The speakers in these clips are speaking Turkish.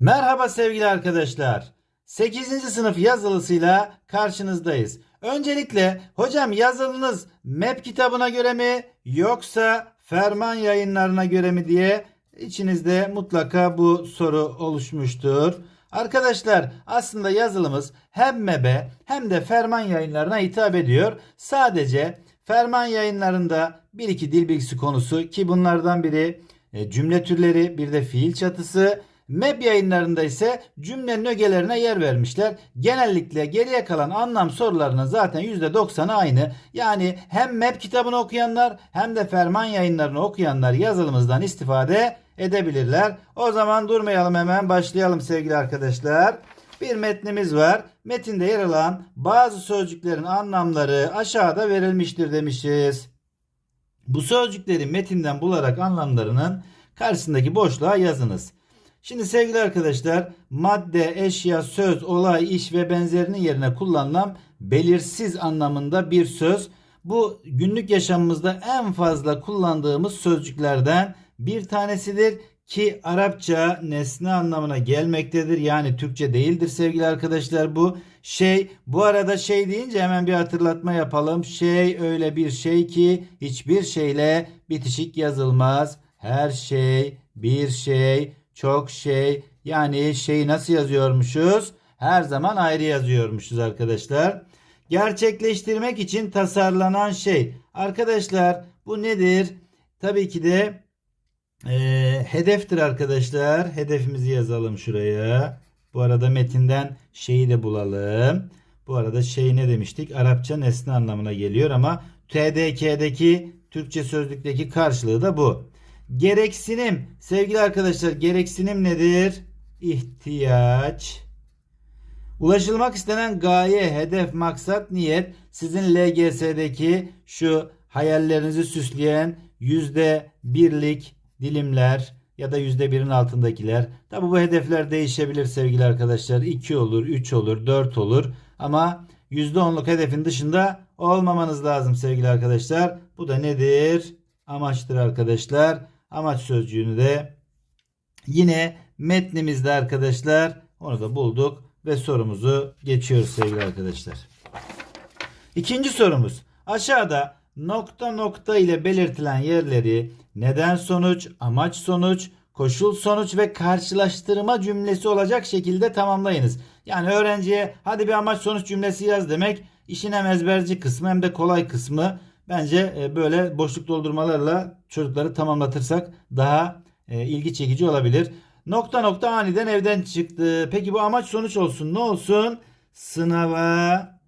Merhaba sevgili arkadaşlar. 8. sınıf yazılısıyla karşınızdayız. Öncelikle hocam yazılınız MEP kitabına göre mi yoksa Ferman yayınlarına göre mi diye içinizde mutlaka bu soru oluşmuştur. Arkadaşlar aslında yazılımız hem MEB'e hem de Ferman yayınlarına hitap ediyor. Sadece Ferman yayınlarında bir iki dil bilgisi konusu ki bunlardan biri e, cümle türleri bir de fiil çatısı MEB yayınlarında ise cümlenin ögelerine yer vermişler. Genellikle geriye kalan anlam sorularının zaten %90'ı aynı. Yani hem MEB kitabını okuyanlar hem de Ferman yayınlarını okuyanlar yazılımızdan istifade edebilirler. O zaman durmayalım hemen başlayalım sevgili arkadaşlar. Bir metnimiz var. Metinde yer alan bazı sözcüklerin anlamları aşağıda verilmiştir demişiz. Bu sözcükleri metinden bularak anlamlarının karşısındaki boşluğa yazınız. Şimdi sevgili arkadaşlar madde, eşya, söz, olay, iş ve benzerinin yerine kullanılan belirsiz anlamında bir söz. Bu günlük yaşamımızda en fazla kullandığımız sözcüklerden bir tanesidir ki Arapça nesne anlamına gelmektedir. Yani Türkçe değildir sevgili arkadaşlar bu. Şey bu arada şey deyince hemen bir hatırlatma yapalım. Şey öyle bir şey ki hiçbir şeyle bitişik yazılmaz. Her şey, bir şey, çok şey yani şeyi nasıl yazıyormuşuz? Her zaman ayrı yazıyormuşuz arkadaşlar. Gerçekleştirmek için tasarlanan şey. Arkadaşlar bu nedir? Tabii ki de e, hedeftir arkadaşlar. Hedefimizi yazalım şuraya. Bu arada metinden şeyi de bulalım. Bu arada şey ne demiştik? Arapça nesne anlamına geliyor ama TDK'deki Türkçe sözlükteki karşılığı da bu. Gereksinim. Sevgili arkadaşlar gereksinim nedir? İhtiyaç. Ulaşılmak istenen gaye, hedef, maksat, niyet sizin LGS'deki şu hayallerinizi süsleyen yüzde birlik dilimler ya da yüzde birin altındakiler. Tabi bu hedefler değişebilir sevgili arkadaşlar. 2 olur, 3 olur, 4 olur ama yüzde onluk hedefin dışında olmamanız lazım sevgili arkadaşlar. Bu da nedir? Amaçtır arkadaşlar. Amaç sözcüğünü de yine metnimizde arkadaşlar onu da bulduk ve sorumuzu geçiyoruz sevgili arkadaşlar. İkinci sorumuz. Aşağıda nokta nokta ile belirtilen yerleri neden sonuç, amaç sonuç, koşul sonuç ve karşılaştırma cümlesi olacak şekilde tamamlayınız. Yani öğrenciye hadi bir amaç sonuç cümlesi yaz demek işin hem ezberci kısmı hem de kolay kısmı. Bence e, böyle boşluk doldurmalarla çocukları tamamlatırsak daha e, ilgi çekici olabilir. Nokta nokta aniden evden çıktı. Peki bu amaç sonuç olsun. Ne olsun? Sınava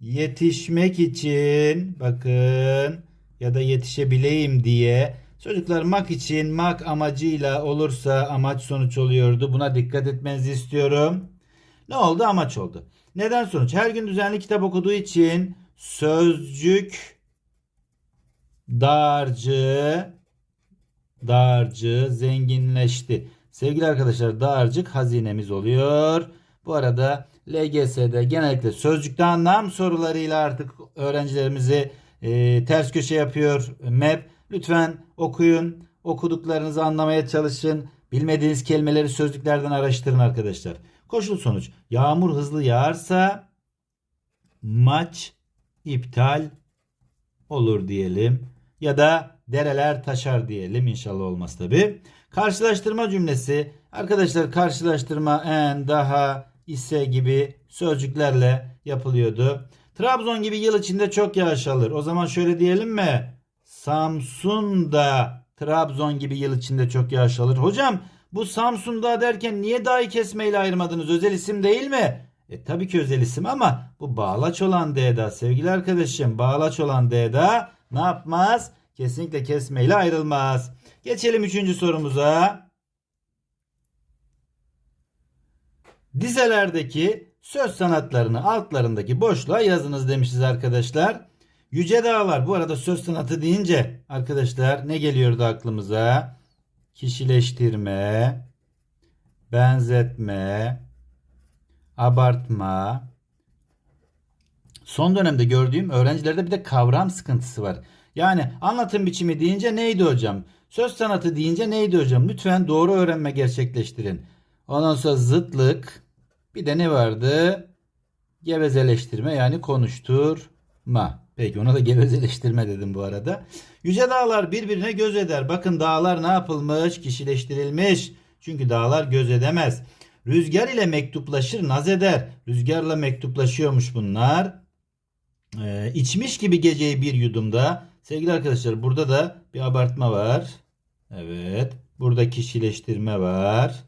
yetişmek için bakın ya da yetişebileyim diye çocuklar mak için mak amacıyla olursa amaç sonuç oluyordu. Buna dikkat etmenizi istiyorum. Ne oldu? Amaç oldu. Neden sonuç? Her gün düzenli kitap okuduğu için sözcük dağarcığı dağarcığı zenginleşti. Sevgili arkadaşlar dağarcık hazinemiz oluyor. Bu arada LGS'de genellikle sözcükte anlam sorularıyla artık öğrencilerimizi e, ters köşe yapıyor MEP. Lütfen okuyun. Okuduklarınızı anlamaya çalışın. Bilmediğiniz kelimeleri sözlüklerden araştırın arkadaşlar. Koşul sonuç. Yağmur hızlı yağarsa maç iptal olur diyelim. Ya da dereler taşar diyelim. İnşallah olmaz tabi. Karşılaştırma cümlesi. Arkadaşlar karşılaştırma en, daha, ise gibi sözcüklerle yapılıyordu. Trabzon gibi yıl içinde çok yağış alır. O zaman şöyle diyelim mi? Samsun da Trabzon gibi yıl içinde çok yağış alır. Hocam bu Samsun'da derken niye dahi kesmeyle ayırmadınız? Özel isim değil mi? E tabii ki özel isim ama bu bağlaç olan D'da sevgili arkadaşım bağlaç olan D'da ne yapmaz? Kesinlikle kesmeyle ayrılmaz. Geçelim üçüncü sorumuza. Dizelerdeki söz sanatlarını altlarındaki boşluğa yazınız demişiz arkadaşlar. Yüce Dağlar bu arada söz sanatı deyince arkadaşlar ne geliyordu aklımıza? Kişileştirme, benzetme, abartma. Son dönemde gördüğüm öğrencilerde bir de kavram sıkıntısı var. Yani anlatım biçimi deyince neydi hocam? Söz sanatı deyince neydi hocam? Lütfen doğru öğrenme gerçekleştirin. Ondan sonra zıtlık. Bir de ne vardı? Gevezeleştirme yani konuşturma. Peki ona da gevezeleştirme dedim bu arada. Yüce dağlar birbirine göz eder. Bakın dağlar ne yapılmış? Kişileştirilmiş. Çünkü dağlar göz edemez. Rüzgar ile mektuplaşır naz eder. Rüzgarla mektuplaşıyormuş bunlar. Ee, içmiş gibi geceyi bir yudumda. Sevgili arkadaşlar burada da bir abartma var. Evet. Burada kişileştirme var.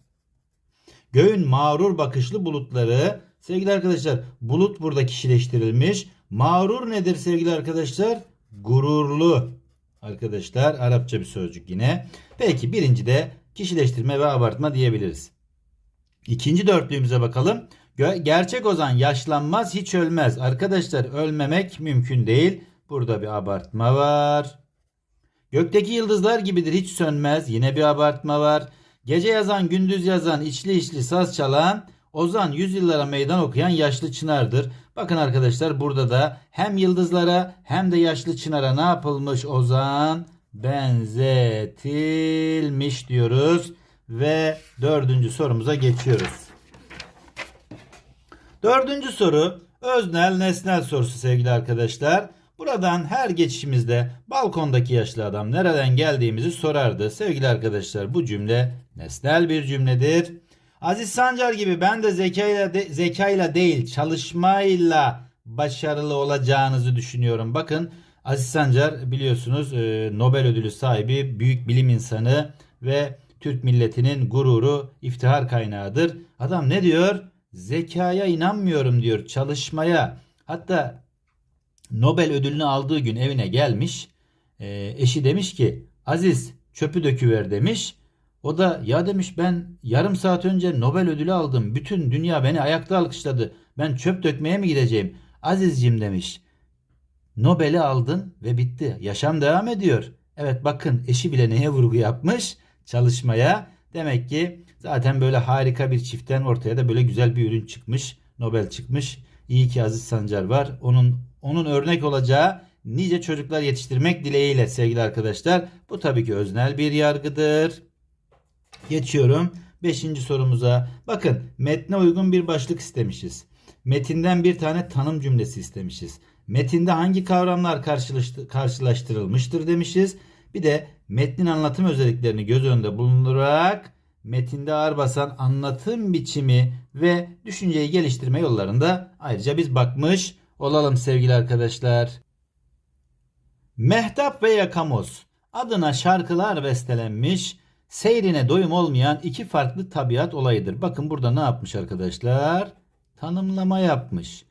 Göğün mağrur bakışlı bulutları. Sevgili arkadaşlar bulut burada kişileştirilmiş. Mağrur nedir sevgili arkadaşlar? Gururlu. Arkadaşlar Arapça bir sözcük yine. Peki birinci de kişileştirme ve abartma diyebiliriz. İkinci dörtlüğümüze bakalım. Gerçek ozan yaşlanmaz hiç ölmez. Arkadaşlar ölmemek mümkün değil. Burada bir abartma var. Gökteki yıldızlar gibidir hiç sönmez. Yine bir abartma var. Gece yazan gündüz yazan içli içli saz çalan Ozan yüzyıllara meydan okuyan yaşlı çınardır. Bakın arkadaşlar burada da hem yıldızlara hem de yaşlı çınara ne yapılmış Ozan? Benzetilmiş diyoruz. Ve dördüncü sorumuza geçiyoruz. Dördüncü soru öznel nesnel sorusu sevgili arkadaşlar. Buradan her geçişimizde balkondaki yaşlı adam nereden geldiğimizi sorardı. Sevgili arkadaşlar bu cümle nesnel bir cümledir. Aziz Sancar gibi ben de zekayla, de, zekayla değil çalışmayla başarılı olacağınızı düşünüyorum. Bakın Aziz Sancar biliyorsunuz e, Nobel ödülü sahibi büyük bilim insanı ve Türk milletinin gururu, iftihar kaynağıdır. Adam ne diyor? Zekaya inanmıyorum diyor, çalışmaya. Hatta Nobel ödülünü aldığı gün evine gelmiş. E, eşi demiş ki Aziz çöpü döküver demiş. O da ya demiş ben yarım saat önce Nobel ödülü aldım. Bütün dünya beni ayakta alkışladı. Ben çöp dökmeye mi gideceğim? Azizcim demiş. Nobel'i aldın ve bitti. Yaşam devam ediyor. Evet bakın eşi bile neye vurgu yapmış? Çalışmaya. Demek ki zaten böyle harika bir çiftten ortaya da böyle güzel bir ürün çıkmış. Nobel çıkmış. İyi ki Aziz Sancar var. Onun onun örnek olacağı nice çocuklar yetiştirmek dileğiyle sevgili arkadaşlar. Bu tabii ki öznel bir yargıdır. Geçiyorum 5. sorumuza. Bakın metne uygun bir başlık istemişiz. Metinden bir tane tanım cümlesi istemişiz. Metinde hangi kavramlar karşılaştı- karşılaştırılmıştır demişiz. Bir de metnin anlatım özelliklerini göz önünde bulundurarak metinde ağır basan anlatım biçimi ve düşünceyi geliştirme yollarında ayrıca biz bakmış olalım sevgili arkadaşlar. Mehtap ve Yakamoz adına şarkılar bestelenmiş, seyrine doyum olmayan iki farklı tabiat olayıdır. Bakın burada ne yapmış arkadaşlar? Tanımlama yapmış.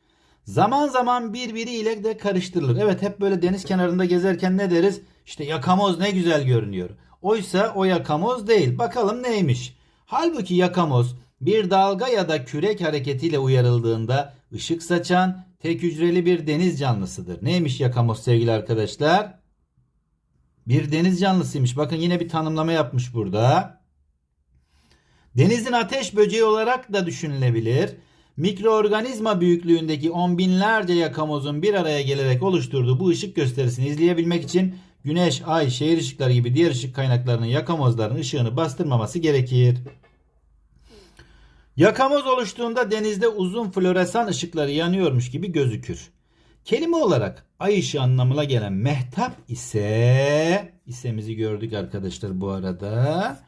Zaman zaman birbiriyle de karıştırılır. Evet hep böyle deniz kenarında gezerken ne deriz? İşte yakamoz ne güzel görünüyor. Oysa o yakamoz değil. Bakalım neymiş? Halbuki yakamoz bir dalga ya da kürek hareketiyle uyarıldığında ışık saçan tek hücreli bir deniz canlısıdır. Neymiş yakamoz sevgili arkadaşlar? Bir deniz canlısıymış. Bakın yine bir tanımlama yapmış burada. Denizin ateş böceği olarak da düşünülebilir. Mikroorganizma büyüklüğündeki on binlerce yakamozun bir araya gelerek oluşturduğu bu ışık gösterisini izleyebilmek için güneş, ay, şehir ışıkları gibi diğer ışık kaynaklarının yakamozların ışığını bastırmaması gerekir. Yakamoz oluştuğunda denizde uzun floresan ışıkları yanıyormuş gibi gözükür. Kelime olarak ay ışığı anlamına gelen mehtap ise isemizi gördük arkadaşlar bu arada.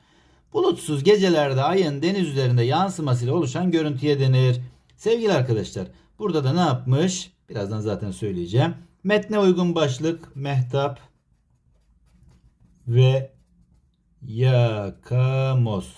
Bulutsuz gecelerde ayın deniz üzerinde yansımasıyla oluşan görüntüye denir. Sevgili arkadaşlar burada da ne yapmış? Birazdan zaten söyleyeceğim. Metne uygun başlık mehtap ve yakamoz.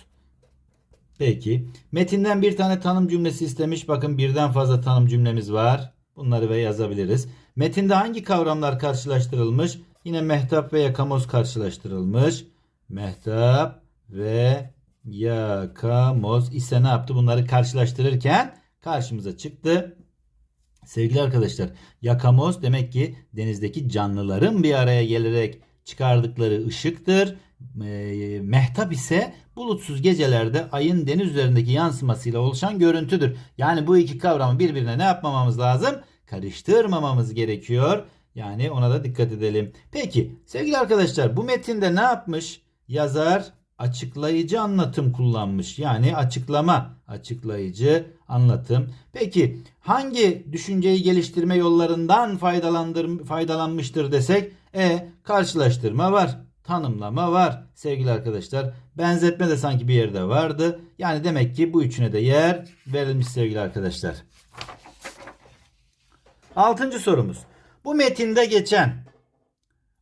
Peki. Metinden bir tane tanım cümlesi istemiş. Bakın birden fazla tanım cümlemiz var. Bunları ve yazabiliriz. Metinde hangi kavramlar karşılaştırılmış? Yine mehtap ve yakamoz karşılaştırılmış. Mehtap ve yakamoz ise ne yaptı? Bunları karşılaştırırken karşımıza çıktı. Sevgili arkadaşlar, yakamoz demek ki denizdeki canlıların bir araya gelerek çıkardıkları ışıktır. E, mehtap ise bulutsuz gecelerde ayın deniz üzerindeki yansımasıyla oluşan görüntüdür. Yani bu iki kavramı birbirine ne yapmamamız lazım? Karıştırmamamız gerekiyor. Yani ona da dikkat edelim. Peki sevgili arkadaşlar bu metinde ne yapmış? Yazar açıklayıcı anlatım kullanmış. Yani açıklama, açıklayıcı anlatım. Peki hangi düşünceyi geliştirme yollarından faydalandır, faydalanmıştır desek? E karşılaştırma var, tanımlama var sevgili arkadaşlar. Benzetme de sanki bir yerde vardı. Yani demek ki bu üçüne de yer verilmiş sevgili arkadaşlar. Altıncı sorumuz. Bu metinde geçen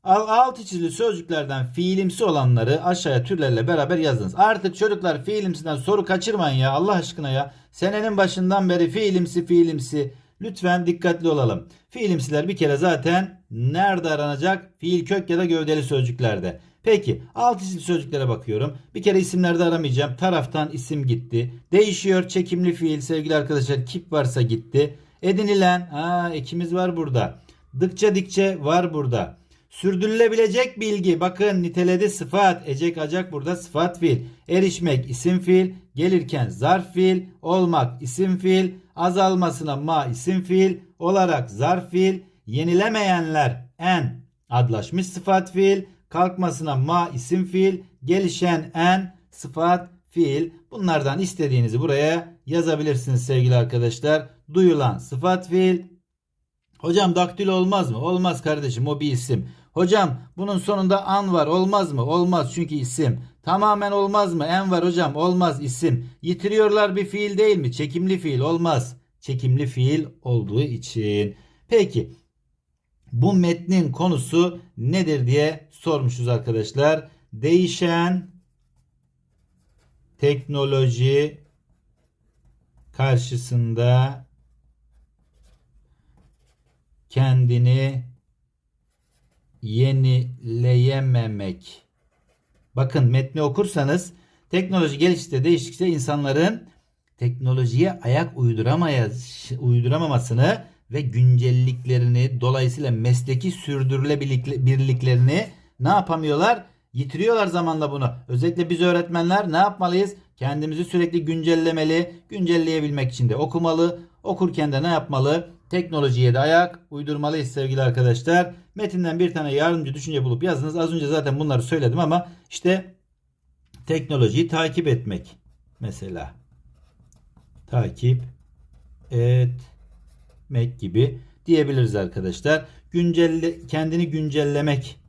al- altı çizili sözcüklerden fiilimsi olanları aşağıya türlerle beraber yazınız. Artık çocuklar fiilimsinden soru kaçırmayın ya Allah aşkına ya. Senenin başından beri fiilimsi fiilimsi. Lütfen dikkatli olalım. Fiilimsiler bir kere zaten nerede aranacak? Fiil kök ya da gövdeli sözcüklerde. Peki alt isimli sözcüklere bakıyorum. Bir kere isimlerde aramayacağım. Taraftan isim gitti. Değişiyor çekimli fiil sevgili arkadaşlar. Kip varsa gitti. Edinilen ha ekimiz var burada. Dıkça dikçe var burada. Sürdürülebilecek bilgi bakın niteledi sıfat. Ecek acak burada sıfat fiil. Erişmek isim fiil. Gelirken zarf fiil. Olmak isim fiil. Azalmasına ma isim fiil. Olarak zarf fiil. Yenilemeyenler en adlaşmış sıfat fiil. Kalkmasına ma isim fiil. Gelişen en sıfat fiil. Bunlardan istediğinizi buraya yazabilirsiniz sevgili arkadaşlar. Duyulan sıfat fiil. Hocam daktilo olmaz mı? Olmaz kardeşim o bir isim. Hocam bunun sonunda an var olmaz mı? Olmaz çünkü isim. Tamamen olmaz mı? En var hocam olmaz isim. Yitiriyorlar bir fiil değil mi? Çekimli fiil olmaz. Çekimli fiil olduğu için. Peki bu metnin konusu nedir diye sormuşuz arkadaşlar. Değişen teknoloji karşısında kendini yenileyememek. Bakın metni okursanız teknoloji geliştikçe değiştikçe insanların teknolojiye ayak uyduramamasını ve güncelliklerini dolayısıyla mesleki sürdürülebilirliklerini ne yapamıyorlar? Yitiriyorlar zamanla bunu. Özellikle biz öğretmenler ne yapmalıyız? Kendimizi sürekli güncellemeli, güncelleyebilmek için de okumalı. Okurken de ne yapmalı? Teknolojiye de ayak uydurmalıyız sevgili arkadaşlar. Metinden bir tane yardımcı düşünce bulup yazınız. Az önce zaten bunları söyledim ama işte teknolojiyi takip etmek mesela. Takip etmek gibi diyebiliriz arkadaşlar. Güncelle, kendini güncellemek.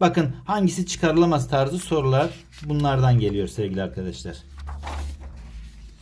Bakın hangisi çıkarılamaz tarzı sorular bunlardan geliyor sevgili arkadaşlar.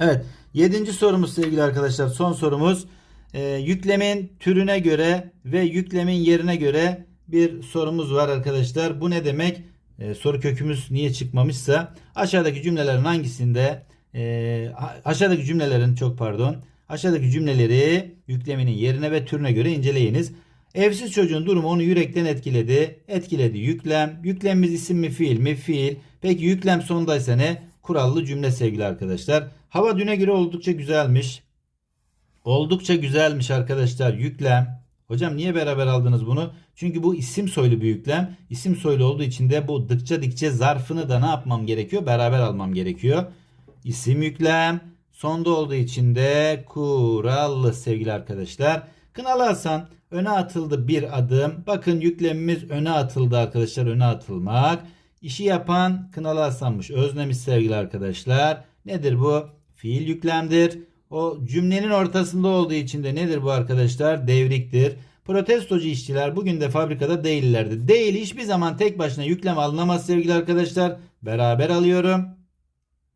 Evet. Yedinci sorumuz sevgili arkadaşlar. Son sorumuz. Ee, yüklemin türüne göre ve yüklemin yerine göre bir sorumuz var arkadaşlar. Bu ne demek? Ee, soru kökümüz niye çıkmamışsa aşağıdaki cümlelerin hangisinde e, aşağıdaki cümlelerin çok pardon aşağıdaki cümleleri yükleminin yerine ve türüne göre inceleyiniz. Evsiz çocuğun durumu onu yürekten etkiledi. Etkiledi yüklem. Yüklemimiz isim mi fiil mi fiil. Peki yüklem sondaysa ne? Kurallı cümle sevgili arkadaşlar. Hava düne göre oldukça güzelmiş. Oldukça güzelmiş arkadaşlar yüklem. Hocam niye beraber aldınız bunu? Çünkü bu isim soylu bir yüklem. İsim soylu olduğu için de bu dıkça dikçe zarfını da ne yapmam gerekiyor? Beraber almam gerekiyor. İsim yüklem. Sonda olduğu için de kurallı sevgili arkadaşlar. Kınalı Hasan öne atıldı bir adım. Bakın yüklemimiz öne atıldı arkadaşlar. Öne atılmak. İşi yapan Kınalı Hasan'mış. Öznemiş sevgili arkadaşlar. Nedir bu? Fiil yüklemdir. O cümlenin ortasında olduğu için de nedir bu arkadaşlar? Devriktir. Protestocu işçiler bugün de fabrikada değillerdi. Değil hiçbir zaman tek başına yüklem alınamaz sevgili arkadaşlar. Beraber alıyorum.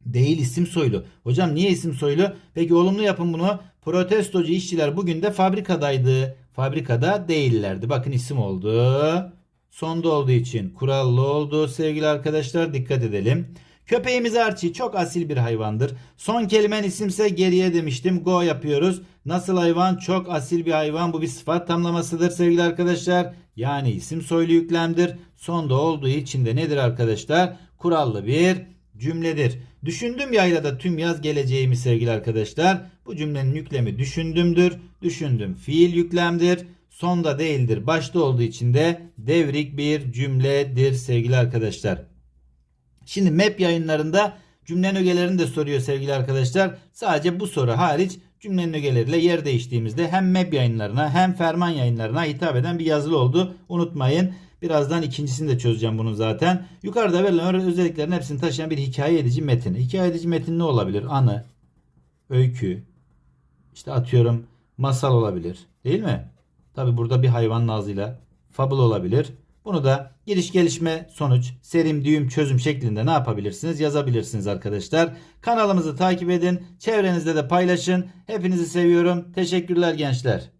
Değil isim soylu. Hocam niye isim soylu? Peki olumlu yapın bunu. Protestocu işçiler bugün de fabrikadaydı. Fabrikada değillerdi. Bakın isim oldu. Sonda olduğu için kurallı oldu sevgili arkadaşlar. Dikkat edelim. Köpeğimiz Archie çok asil bir hayvandır. Son kelimen isimse geriye demiştim. Go yapıyoruz. Nasıl hayvan? Çok asil bir hayvan. Bu bir sıfat tamlamasıdır sevgili arkadaşlar. Yani isim soylu yüklemdir. Sonda olduğu için de nedir arkadaşlar? Kurallı bir cümledir. Düşündüm yaylada tüm yaz geleceğimi sevgili arkadaşlar. Bu cümlenin yüklemi düşündümdür. Düşündüm fiil yüklemdir. Sonda değildir. Başta olduğu için de devrik bir cümledir sevgili arkadaşlar. Şimdi MEP yayınlarında cümlenin ögelerini de soruyor sevgili arkadaşlar. Sadece bu soru hariç cümlenin ögeleriyle yer değiştiğimizde hem MEP yayınlarına hem Ferman yayınlarına hitap eden bir yazılı oldu. Unutmayın. Birazdan ikincisini de çözeceğim bunun zaten. Yukarıda verilen özelliklerin hepsini taşıyan bir hikaye edici metin. Hikaye edici metin ne olabilir? Anı, öykü, işte atıyorum masal olabilir. Değil mi? Tabi burada bir hayvan ağzıyla fabul olabilir. Bunu da giriş gelişme sonuç serim düğüm çözüm şeklinde ne yapabilirsiniz yazabilirsiniz arkadaşlar. Kanalımızı takip edin. Çevrenizde de paylaşın. Hepinizi seviyorum. Teşekkürler gençler.